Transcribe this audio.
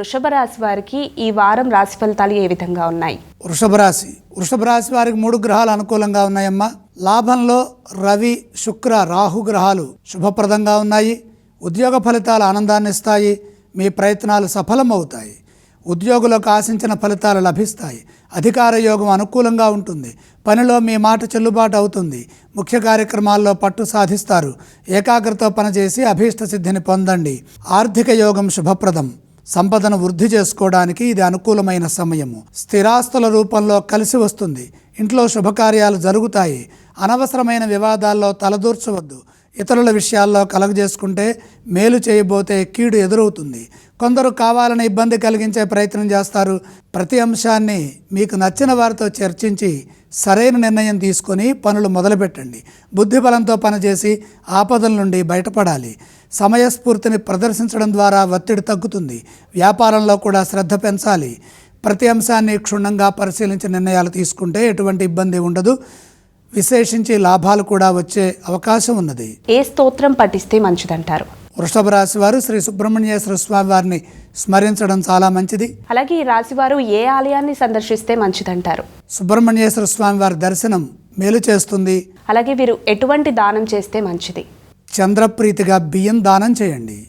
వృషభ రాశి వారికి ఈ వారం రాశి ఫలితాలు ఏ విధంగా ఉన్నాయి? వృషభ రాశి వృషభ రాశి వారికి మూడు గ్రహాలు అనుకూలంగా ఉన్నాయమ్మా. లాభంలో రవి శుక్ర రాహు గ్రహాలు శుభప్రదంగా ఉన్నాయి. ఉద్యోగ ఫలితాలు ఆనందాన్ని ఇస్తాయి. మీ ప్రయత్నాలు సఫలమవుతాయి. ఉద్యోగులకు ఆశించిన ఫలితాలు లభిస్తాయి. అధికార యోగం అనుకూలంగా ఉంటుంది. పనిలో మీ మాట చెల్లుబాటు అవుతుంది. ముఖ్య కార్యక్రమాల్లో పట్టు సాధిస్తారు. ఏకాగ్రత పనిచేసి అభీష్ట సిద్ధిని పొందండి. ఆర్థిక యోగం శుభప్రదం. సంపదను వృద్ధి చేసుకోవడానికి ఇది అనుకూలమైన సమయము. స్థిరాస్తుల రూపంలో కలిసి వస్తుంది. ఇంట్లో శుభకార్యాలు జరుగుతాయి. అనవసరమైన వివాదాల్లో తలదూర్చవద్దు. ఇతరుల విషయాల్లో కలగజేసుకుంటే మేలు చేయబోతే కీడు ఎదురవుతుంది. కొందరు కావాలని ఇబ్బంది కలిగించే ప్రయత్నం చేస్తారు. ప్రతి అంశాన్ని మీకు నచ్చిన వారితో చర్చించి సరైన నిర్ణయం తీసుకొని పనులు మొదలుపెట్టండి. బుద్ధిబలంతో పనిచేసి ఆపదల నుండి బయటపడాలి. సమయస్ఫూర్తిని ప్రదర్శించడం ద్వారా ఒత్తిడి తగ్గుతుంది. వ్యాపారంలో కూడా శ్రద్ధ పెంచాలి. ప్రతి అంశాన్ని క్షుణ్ణంగా పరిశీలించి నిర్ణయాలు తీసుకుంటే ఎటువంటి ఇబ్బంది ఉండదు. విశేషించి లాభాలు కూడా వచ్చే అవకాశం ఉన్నది. ఏ స్తోత్రం పఠిస్తే మంచిదంటారు? వృషభ రాశి వారు శ్రీ సుబ్రహ్మణ్యేశ్వర స్వామి వారిని స్మరించడం చాలా మంచిది. అలాగే ఈ రాశి వారు ఏ ఆలయాన్ని సందర్శిస్తే మంచిదంటారు? సుబ్రహ్మణ్యేశ్వర స్వామి వారి దర్శనం మేలు చేస్తుంది. అలాగే వీరు ఎటువంటి దానం చేస్తే మంచిది? చంద్రప్రీతిగా బియ్యం దానం చేయండి.